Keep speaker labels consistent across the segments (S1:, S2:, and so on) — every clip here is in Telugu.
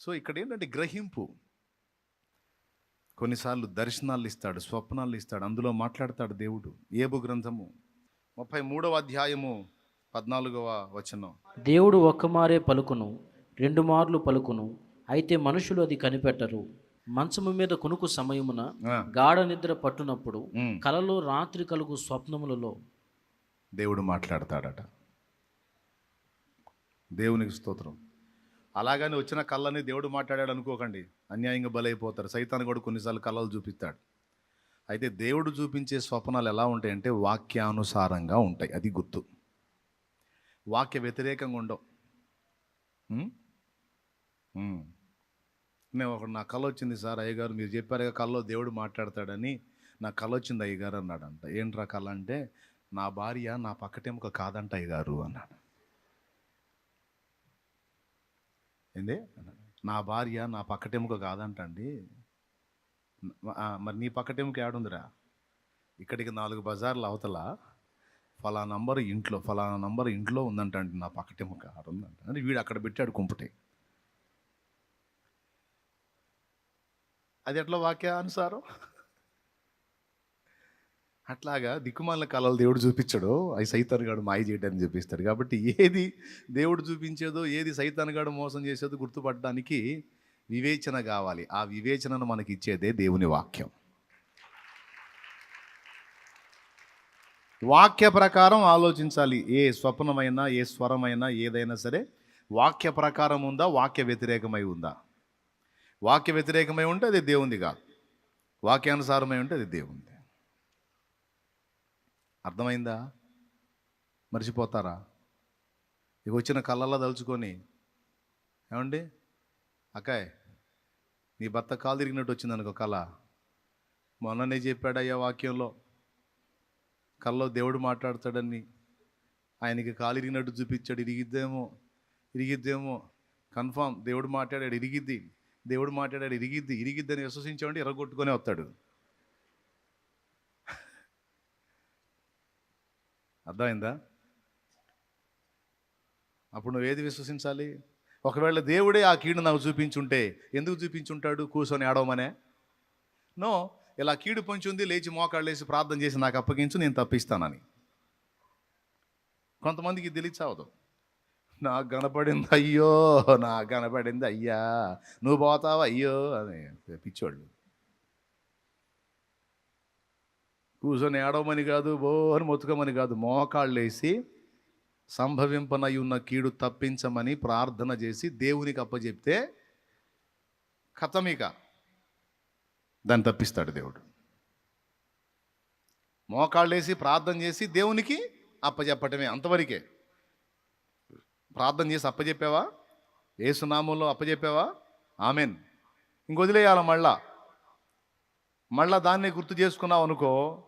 S1: సో ఇక్కడ ఏంటంటే గ్రహింపు. కొన్నిసార్లు దర్శనాలు ఇస్తాడు స్వప్నాలు ఇస్తాడు అందులో మాట్లాడతాడు దేవుడు. ఏబు గ్రంథము ముప్పై మూడవ అధ్యాయము పద్నాలుగవ వచనం.
S2: దేవుడు ఒక్కమారే పలుకును రెండు మార్లు పలుకును అయితే మనుషులు అది కనిపెట్టరు. మంచము మీద కొనుకు సమయమున గాఢ నిద్ర పట్టునప్పుడు కలలో రాత్రి కలుగు స్వప్నములలో
S1: దేవుడు మాట్లాడతాడట. దేవునికి స్తోత్రం. అలాగని వచ్చిన కళ్ళని దేవుడు మాట్లాడాడు అనుకోకండి. అన్యాయంగా బలైపోతారు. సైతాన్ని కూడా కొన్నిసార్లు కళ్ళలు చూపిస్తాడు. అయితే దేవుడు చూపించే స్వప్నాలు ఎలా ఉంటాయంటే వాక్యానుసారంగా ఉంటాయి. అది గుర్తు. వాక్య వ్యతిరేకంగా ఉండవు. నేను ఒక నా కళ వచ్చింది సార్ అయ్యగారు మీరు చెప్పారుగా కళ్ళలో దేవుడు మాట్లాడతాడని. నా కళ వచ్చింది అయ్యగారు అన్నాడంట. ఏంట్రా కళ అంటే నా భార్య నా పక్కటెముక కాదంట అయ్యగారు అన్నాడు. ఏంది? నా భార్య నా పక్కటెముక కాదంట అండి మరి నీ పక్కటెముక ఏడుందిరా? ఇక్కడికి నాలుగు బజార్లు అవతల ఫలానా నంబర్ ఇంట్లో ఫలానా నంబర్ ఇంట్లో ఉందంట అండి నా పక్కటెముక. ఆడ ఉందంట అంటే వీడు అక్కడ పెట్టాడు కుంపటి. అది ఎట్లా వాక్యానుసారం? అట్లాగా దిక్కుమాల కాలాలు దేవుడు చూపించాడో అవి సైతానుగాడు మాయ చేయడానికి చూపిస్తాడు కాబట్టి ఏది దేవుడు చూపించేదో ఏది సైతానుగాడు మోసం చేసేదో గుర్తుపడడానికి వివేచన కావాలి. ఆ వివేచనను మనకి ఇచ్చేదే దేవుని వాక్యం. వాక్య ప్రకారం ఆలోచించాలి. ఏ స్వప్నమైనా ఏ స్వరమైనా ఏదైనా సరే వాక్య ప్రకారం ఉందా వాక్య వ్యతిరేకమై ఉందా? వాక్య వ్యతిరేకమై ఉంటే అది దేవుంది కాదు. వాక్యానుసారమై ఉంటే అది దేవుంది అర్థమైందా? మర్చిపోతారా? ఇక వచ్చిన కళ్ళల్లో తలుచుకొని ఏమండి? అక్కాయ్ నీ భర్త కాలు తిరిగినట్టు వచ్చింది అనుకో కళ మొన్ననే చెప్పాడయ్యా వాక్యంలో కళ్ళలో దేవుడు మాట్లాడతాడని. ఆయనకి కాలు ఇరిగినట్టు చూపించాడు ఇరిగిద్దేమో ఇరిగిద్దేమో. కన్ఫామ్ దేవుడు మాట్లాడాడు ఇరిగిద్ది. దేవుడు మాట్లాడాడు ఇరిగిద్ది ఇరిగిద్దని విశ్వసించామంటే ఎర్రగొట్టుకొని వస్తాడు. అర్థమైందా? అప్పుడు నువ్వు ఏది విశ్వసించాలి? ఒకవేళ దేవుడే ఆ కీడు నాకు చూపించుంటే ఎందుకు చూపించుంటాడు? కూర్చొని ఆడవమనే? నో ఇలా కీడు పొంచుంది లేచి మోకాళ్ళు వేసి ప్రార్థన చేసి నాకు అప్పగించు నేను తప్పిస్తానని. కొంతమందికి తెలియచావదు. నాకు కనపడింది అయ్యో నాకు కనపడింది అయ్యా నువ్వు పోతావా? అయ్యో అని పిచ్చోళ్ళు. కూర్చొని ఏడవమని కాదు బో మొత్తుకోమని కాదు మోకాళ్ళు వేసి సంభవింపనై ఉన్న కీడు తప్పించమని ప్రార్థన చేసి దేవునికి అప్పచెప్తే కథమిక. దాన్ని తప్పిస్తాడు దేవుడు. మోకాళ్ళేసి ప్రార్థన చేసి దేవునికి అప్పచెప్పటమే అంతవరకే. ప్రార్థన చేసి అప్పచెప్పావా ఏసునామంలో అప్పచెప్పావా ఆమెన్. ఇంక వదిలేయాల మళ్ళా? మళ్ళా దాన్ని గుర్తు చేసుకున్నావు అనుకో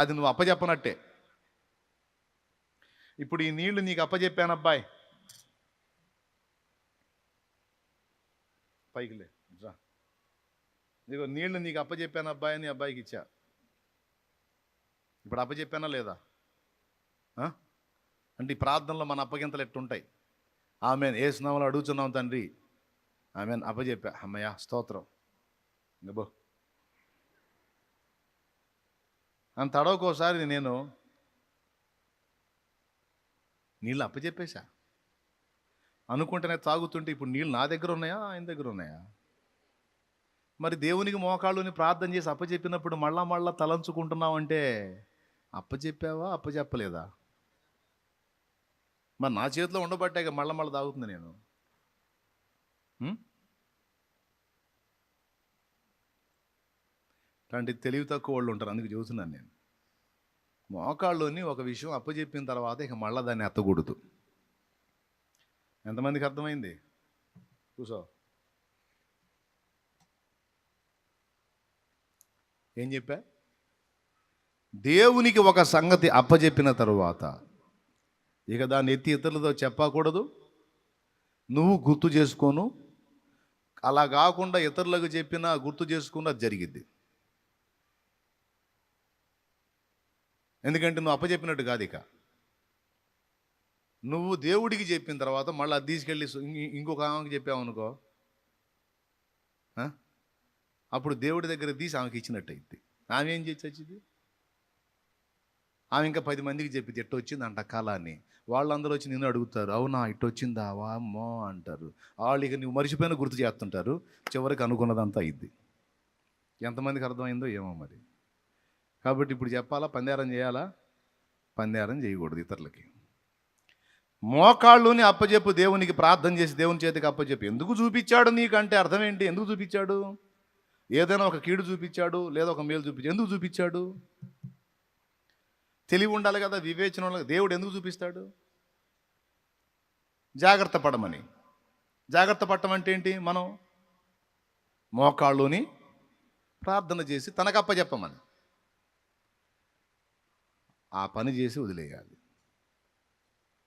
S1: అది నువ్వు అప్పచెప్పనట్టే ఇప్పుడు ఈ నీళ్ళు నీకు అప్పచెప్పాను అబ్బాయి. పైకిలే రా. నీకు నీళ్ళు నీకు అప్పచెప్పాను అబ్బాయి అని అబ్బాయికి ఇచ్చా. ఇప్పుడు అప్పచెప్పానా లేదా? ఆ? అంటే ఈ ప్రార్థనలో మన అప్పగింతలు ఎట్టుంటాయి? ఆమె ఏ స్నామంలో అడుగుతున్నాం తండ్రి. ఆమె అప్పచెప్పా అమ్మయ్య స్తోత్రం. ఇంకబో అంత అడవకోసారి నేను నీళ్ళు అప్పచెప్పేశా. అనుకుంటేనే తాగుతుంటే ఇప్పుడు నీళ్ళు నా దగ్గర ఉన్నాయా? ఆయన దగ్గర ఉన్నాయా? మరి దేవునికి మోకాళ్ళుని ప్రార్థన చేసి అప్పచెప్పినప్పుడు మళ్ళా మళ్ళా తలంచుకుంటున్నావంటే అప్పచెప్పావా? అప్పచెప్పలేదా? మరి నా చేతిలో ఉండబట్టాక మళ్ళా మళ్ళీ తాగుతుంది నేను. ఉం? తెలివి తక్కువ వాళ్ళు ఉంటారు అందుకు చెబుతున్నాను నేను. మోకాళ్ళలోని ఒక విషయం అప్పచెప్పిన తర్వాత ఇక మళ్ళీ దాన్ని ఎత్తకూడదు. ఎంతమందికి అర్థమైంది? కూసో ఏం చెప్పా? దేవునికి ఒక సంగతి అప్పచెప్పిన తరువాత ఇక దాన్ని ఎత్తి ఇతరులతో చెప్పకూడదు. నువ్వు గుర్తు చేసుకోను. అలా కాకుండా ఇతరులకు చెప్పినా గుర్తు చేసుకున్నా జరిగిద్ది. ఎందుకంటే నువ్వు అప్పచెప్పినట్టు కాదు ఇక. నువ్వు దేవుడికి చెప్పిన తర్వాత మళ్ళీ అది తీసుకెళ్ళి ఇం- ఇంకొక ఆమెకి చెప్పావు అనుకో. అప్పుడు దేవుడి దగ్గర తీసి ఆమెకి ఇచ్చినట్టు అయింది ఆమె ఏం చేసి వచ్చింది? ఆమె ఇంకా పది మందికి చెప్పింది ఎట్ట వచ్చింది అంట కళ అని వాళ్ళందరూ వచ్చి నిన్ను అడుగుతారు అవునా ఇట్ట వచ్చిందా వామ్మో అంటారు. వాళ్ళు ఇక నువ్వు మర్చిపోయిన గుర్తు చేస్తుంటారు. చివరికి అనుకున్నదంతా అయింది. ఎంతమందికి అర్థమైందో ఏమో మరి. కాబట్టి ఇప్పుడు చెప్పాలా? పందేరం చేయాలా? పందేరం చేయకూడదు ఇతరులకి. మోకాళ్ళుని అప్పచెప్పు దేవునికి ప్రార్థన చేసి దేవుని చేతికి అప్పచెప్పు ఎందుకు చూపించాడు నీకంటే అర్థం ఏంటి? ఎందుకు చూపించాడు? ఏదైనా ఒక కీడు చూపించాడు లేదా ఒక మేలు చూపించాడు ఎందుకు చూపించాడు? తెలివి ఉండాలి కదా వివేచన దేవుడు ఎందుకు చూపిస్తాడు? జాగ్రత్త పడమని. జాగ్రత్త పడటం అంటే ఏంటి? మనం మోకాళ్ళుని ప్రార్థన చేసి తనకప్ప చెప్పమని ఆ పని చేసి వదిలేయాలి.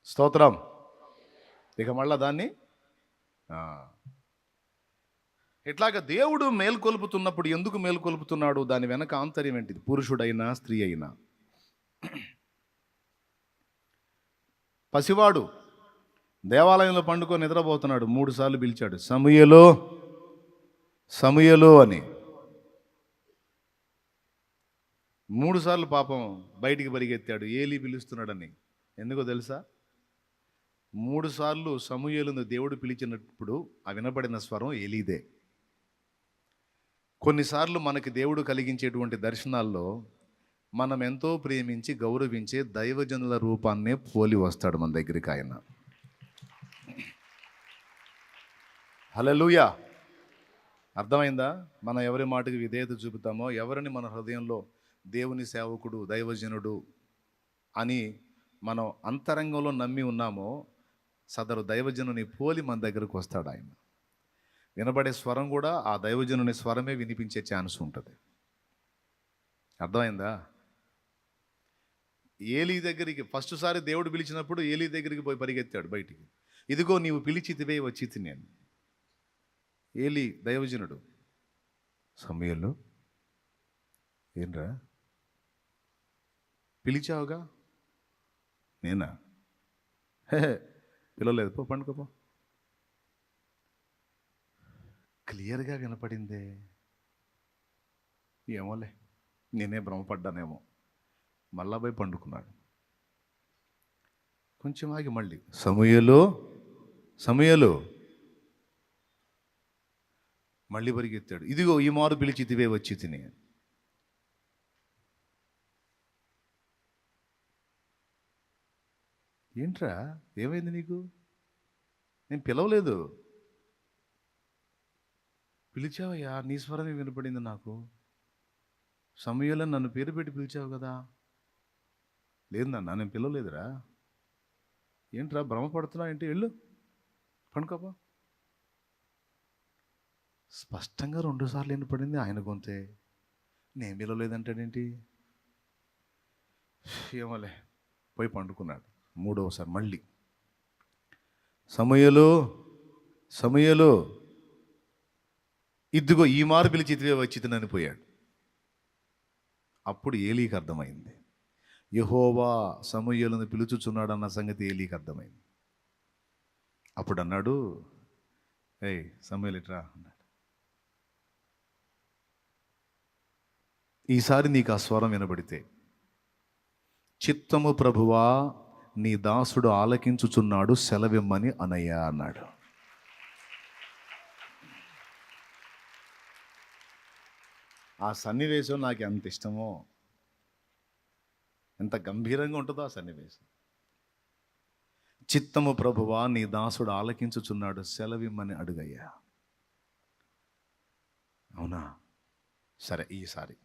S1: స్తోత్రం. ఇక మళ్ళా దాన్ని ఇట్లాగ దేవుడు మేల్కొల్పుతున్నప్పుడు ఎందుకు మేల్కొల్పుతున్నాడు? దాని వెనక ఆంతర్యం ఏంటిది? పురుషుడైనా స్త్రీ అయినా. పసివాడు దేవాలయంలో పండుకొని నిద్రపోతున్నాడు మూడు సార్లు పిలిచాడు సమయలో సమయలో అని. మూడుసార్లు పాపం బయటికి పరిగెత్తాడు. ఏలి పిలుస్తున్నాడని. ఎందుకో తెలుసా? మూడుసార్లు సమూహలను దేవుడు పిలిచినప్పుడు ఆ వినబడిన స్వరం ఏలీదే. కొన్నిసార్లు మనకి దేవుడు కలిగించేటువంటి దర్శనాల్లో మనం ఎంతో ప్రేమించి గౌరవించే దైవజనుల రూపాన్నే పోలి వస్తాడు మన దగ్గరికి ఆయన. హలలుయా అర్థమైందా? మనం ఎవరి మాటకి విధేయత చూపుతామో ఎవరిని మన హృదయంలో దేవుని సేవకుడు దైవజనుడు అని మనం అంతరంగంలో నమ్మి ఉన్నామో సదరు దైవజనుని పోలి మన దగ్గరకు వస్తాడు ఆయన. వినబడే స్వరం కూడా ఆ దైవజనుని స్వరమే వినిపించే ఛాన్స్ ఉంటుంది. అర్థమైందా? ఏలీ దగ్గరికి ఫస్ట్ సారి దేవుడు పిలిచినప్పుడు ఏలీ దగ్గరికి పోయి పరిగెత్తాడు బయటికి. ఇదిగో నీవు పిలిచితివే వచ్చి నేను? ఏలీ దైవజనుడు. సమయంలో ఏంరా పిలిచావుగా? నేనా? హే పిలవలేదు. పో పండుకోపో క్లియర్గా వినపడిందే. ఏమోలే నేనే భ్రమపడ్డానేమో. మళ్ళా పోయి పండుకున్నాడు. కొంచెం ఆగి మళ్ళీ. సమయలు సమయలు. మళ్ళీ పరిగెత్తాడు. ఇదిగో ఈ మారు పిలిచి ఇదివే వచ్చి తిని. ఏంట్రా? ఏమైంది నీకు? నేను పిలవలేదు. పిలిచావయ్యా నీ స్వరమే వినపడింది నాకు. సమయంలో నన్ను పేరు పెట్టి పిలిచావు కదా. లేదు నాన్న నేను పిలవలేదురా. ఏంట్రా భ్రమపడుతున్నా ఏంటి? వెళ్ళు. పండుకోపా స్పష్టంగా రెండుసార్లు వినపడింది ఆయన గొంతే. నేను పిలవలేదంటాడేంటి? ఏమోలే పోయి పండుకున్నాడు. మూడవసారి మళ్ళీ. సమయలో సమయలో ఇదిగో ఈ మారు పిలిచితివే వచ్చి పోయాడు అప్పుడు ఏలీకి అర్థమైంది. యహోవా సమయలను పిలుచుచున్నాడన్న సంగతి ఏలీకి అర్థమైంది. అప్పుడు అన్నాడు ఏయ్ సమూహలు ఇట్రా అన్నాడు. ఈసారి నీకు ఆ స్వరం వినబడితే చిత్తము ప్రభువా నీ దాసుడు ఆలకించుచున్నాడు సెలవిమ్మని అనయ్య అన్నాడు. ఆ సన్నివేశం నాకు ఎంత ఇష్టమో ఎంత గంభీరంగా ఉంటుందో ఆ సన్నివేశం. చిత్తము ప్రభువా నీ దాసుడు ఆలకించుచున్నాడు సెలవిమ్మని అడుగయ్యా. అవునా? సరే ఈసారి.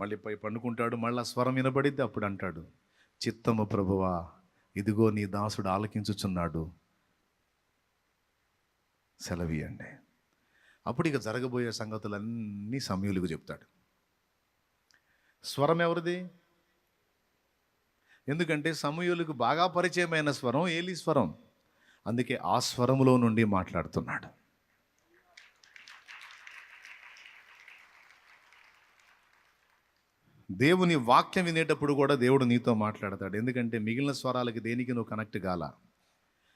S1: మళ్ళీ పోయి పండుకుంటాడు మళ్ళీ స్వరం వినబడిద్ది అప్పుడు అంటాడు. చిత్తము ప్రభువా ఇదిగో నీ దాసుడు ఆలకించుచున్నాడు. సెలవియండి అప్పుడు ఇక జరగబోయే సంగతులన్నీ సమయులకు చెప్తాడు. స్వరం ఎవరిది? ఎందుకంటే సమయులకు బాగా పరిచయమైన స్వరం ఏలి స్వరం. అందుకే ఆ స్వరములో నుండి మాట్లాడుతున్నాడు. దేవుని వాక్యం వినేటప్పుడు కూడా దేవుడు నీతో మాట్లాడతాడు. ఎందుకంటే మిగిలిన స్వరాలకి దేనికి నువ్వు కనెక్ట్ కాల?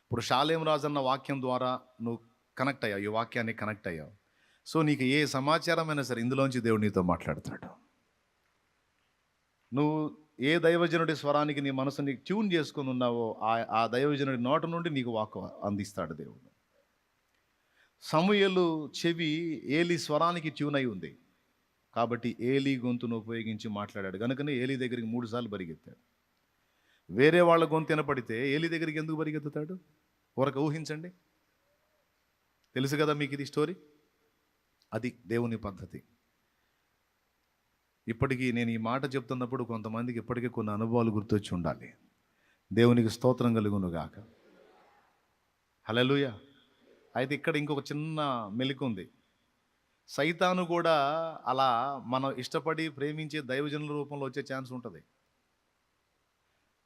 S1: ఇప్పుడు షాలేం రాజు అన్న వాక్యం ద్వారా నువ్వు కనెక్ట్ అయ్యావు ఈ వాక్యాన్ని కనెక్ట్ అయ్యావు. సో నీకు ఏ సమాచారమైనా సరే ఇందులోంచి దేవుడు నీతో మాట్లాడతాడు. నువ్వు ఏ దైవజనుడి స్వరానికి నీ మనసుని ట్యూన్ చేసుకుని ఉన్నావో ఆ ఆ దైవజనుడి నోట నుండి నీకు వాక్ అందిస్తాడు దేవుడు. సమూయలు చెవి ఏలి స్వరానికి ట్యూన్ అయి ఉంది. కాబట్టి ఏలి గొంతును ఉపయోగించి మాట్లాడాడు. కనుకనే ఏలి దగ్గరికి మూడు సార్లు పరిగెత్తాడు వేరే వాళ్ళ గొంతు వినపడితే ఏలి దగ్గరికి ఎందుకు పరిగెత్తుతాడు ఊరక ఊహించండి. తెలుసు కదా మీకు ఇది స్టోరీ? అది దేవుని పద్ధతి. ఇప్పటికీ నేను ఈ మాట చెప్తున్నప్పుడు కొంతమందికి ఇప్పటికీ కొన్ని అనుభవాలు గుర్తొచ్చి ఉండాలి. దేవునికి స్తోత్రం కలుగును గాక. హలలుయ అయితే ఇక్కడ ఇంకొక చిన్న మెలిక ఉంది. సైతాను కూడా అలా మనం ఇష్టపడి ప్రేమించే దైవజనుల రూపంలో వచ్చే ఛాన్స్ ఉంటుంది.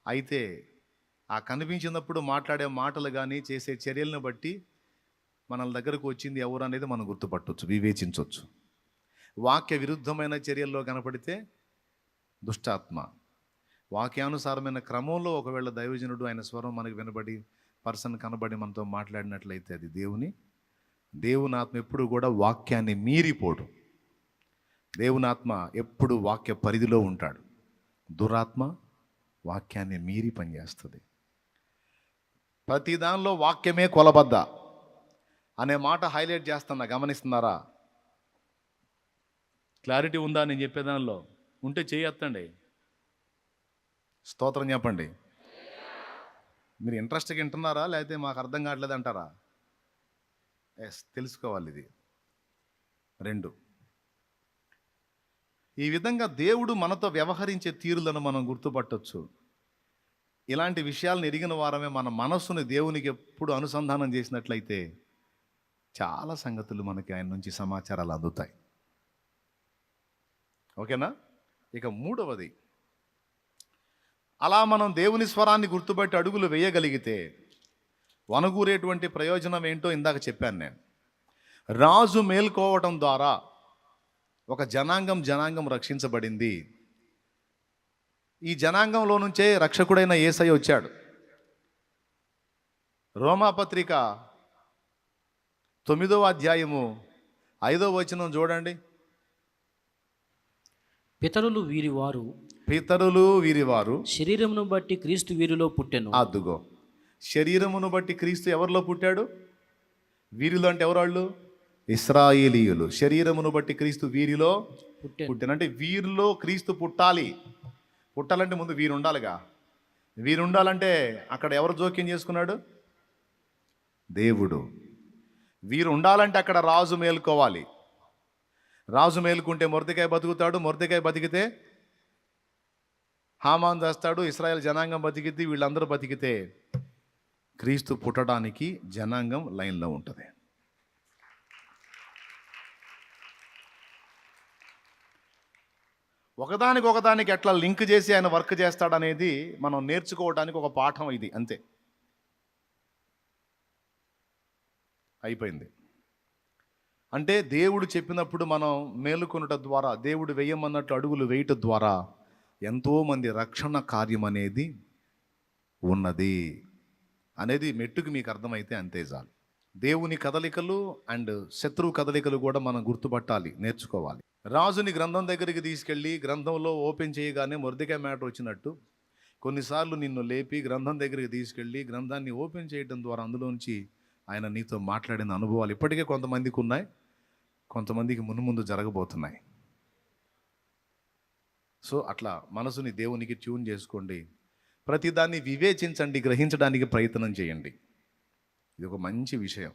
S1: అయితే ఆ కనిపించినప్పుడు మాట్లాడే మాటలు కానీ చేసే చర్యలను బట్టి మన దగ్గరకు వచ్చింది ఎవరు అనేది మనం గుర్తుపట్టవచ్చు వివేచించవచ్చు వాక్య విరుద్ధమైన చర్యల్లో కనపడితే దుష్టాత్మ. వాక్యానుసారమైన క్రమంలో ఒకవేళ దైవజనుడు ఆయన స్వరం మనకు వినబడి పర్సన్ కనబడి మనతో మాట్లాడినట్లయితే అది దేవుని దేవుని ఆత్మ ఎప్పుడు కూడా వాక్యాన్ని మీరిపోడు. దేవుని ఆత్మ ఎప్పుడు వాక్య పరిధిలో ఉంటాడు. దురాత్మ వాక్యాన్ని మీరి పనిచేస్తుంది. ప్రతి దానిలో వాక్యమే కొలబద్ద అనే మాట హైలైట్ చేస్తున్నా గమనిస్తున్నారా? క్లారిటీ ఉందా నేను చెప్పే దానిలో? ఉంటే చేయొత్తండి. స్తోత్రం చెప్పండి. మీరు ఇంట్రెస్ట్గా వింటున్నారా? లేకపోతే మాకు అర్థం కావట్లేదు అంటారా ఎస్ తెలుసుకోవాలి ఇది రెండు. ఈ విధంగా దేవుడు మనతో వ్యవహరించే తీరులను మనం గుర్తుపట్టొచ్చు. ఇలాంటి విషయాలను ఎరిగిన వారమే మన మనస్సుని దేవునికి ఎప్పుడు అనుసంధానం చేసినట్లయితే చాలా సంగతులు మనకి ఆయన నుంచి సమాచారాలు అందుతాయి. ఓకేనా? ఇక మూడవది. అలా మనం దేవుని స్వరాన్ని గుర్తుపెట్టి అడుగులు వేయగలిగితే వనగూరేటువంటి ప్రయోజనం ఏంటో ఇందాక చెప్పాను నేను. రాజు మేల్కోవటం ద్వారా ఒక జనాంగం జనాంగం రక్షించబడింది. ఈ జనాంగంలో నుంచే రక్షకుడైన ఏసై వచ్చాడు. రోమాపత్రిక తొమ్మిదవ అధ్యాయము ఐదో వచనం చూడండి.
S2: పితరులు వీరి వారు
S1: పితరులు వీరివారు
S2: శరీరమును బట్టి క్రీస్తు వీరిలో పుట్టెను.
S1: అద్దుగో శరీరమును బట్టి క్రీస్తు ఎవరిలో పుట్టాడు? వీరిలో అంటే ఎవరాళ్ళు? ఇస్రాయేలీయులు. శరీరమును బట్టి క్రీస్తు వీరిలో
S2: పుట్టెను
S1: పుట్టినంటే వీరిలో క్రీస్తు పుట్టాలి. పుట్టాలంటే ముందు వీరు ఉండాలిగా వీరు ఉండాలంటే అక్కడ ఎవరు జోక్యం చేసుకున్నాడు? దేవుడు. వీరు ఉండాలంటే అక్కడ రాజు మేలుకోవాలి. రాజు మేలుకుంటే మొరదికాయ బతుకుతాడు. మొరదికాయ బతికితే హామాన్ చేస్తాడు. ఇస్రాయల్ జనాంగం బతికితే వీళ్ళందరూ బతికితే క్రీస్తు పుట్టడానికి జనాంగం లైన్లో ఉంటుంది. ఒకదానికి ఒకదానికి ఎట్లా లింక్ చేసి ఆయన వర్క్ చేస్తాడనేది మనం నేర్చుకోవడానికి ఒక పాఠం ఇది అంతే. అయిపోయింది. అంటే దేవుడు చెప్పినప్పుడు మనం మేలుకొనుట ద్వారా దేవుడు వేయమన్నట్టు అడుగులు వేయటం ద్వారా ఎంతోమంది రక్షణ కార్యం అనేది ఉన్నది. అనేది మెట్టుకు మీకు అర్థమైతే అంతే చాలు. దేవుని కదలికలు అండ్ శత్రువు కదలికలు కూడా మనం గుర్తుపట్టాలి నేర్చుకోవాలి. రాజుని గ్రంథం దగ్గరికి తీసుకెళ్ళి గ్రంథంలో ఓపెన్ చేయగానే మొరదికాయ మ్యాటర్ వచ్చినట్టు కొన్నిసార్లు నిన్ను లేపి గ్రంథం దగ్గరికి తీసుకెళ్ళి గ్రంథాన్ని ఓపెన్ చేయడం ద్వారా అందులోంచి ఆయన నీతో మాట్లాడిన అనుభవాలు ఇప్పటికే కొంతమందికి ఉన్నాయి కొంతమందికి మును ముందు జరగబోతున్నాయి. సో అట్లా మనసుని దేవునికి ట్యూన్ చేసుకోండి. ప్రతిదాన్ని వివేచించండి గ్రహించడానికి ప్రయత్నం చేయండి. ఇది ఒక మంచి విషయం.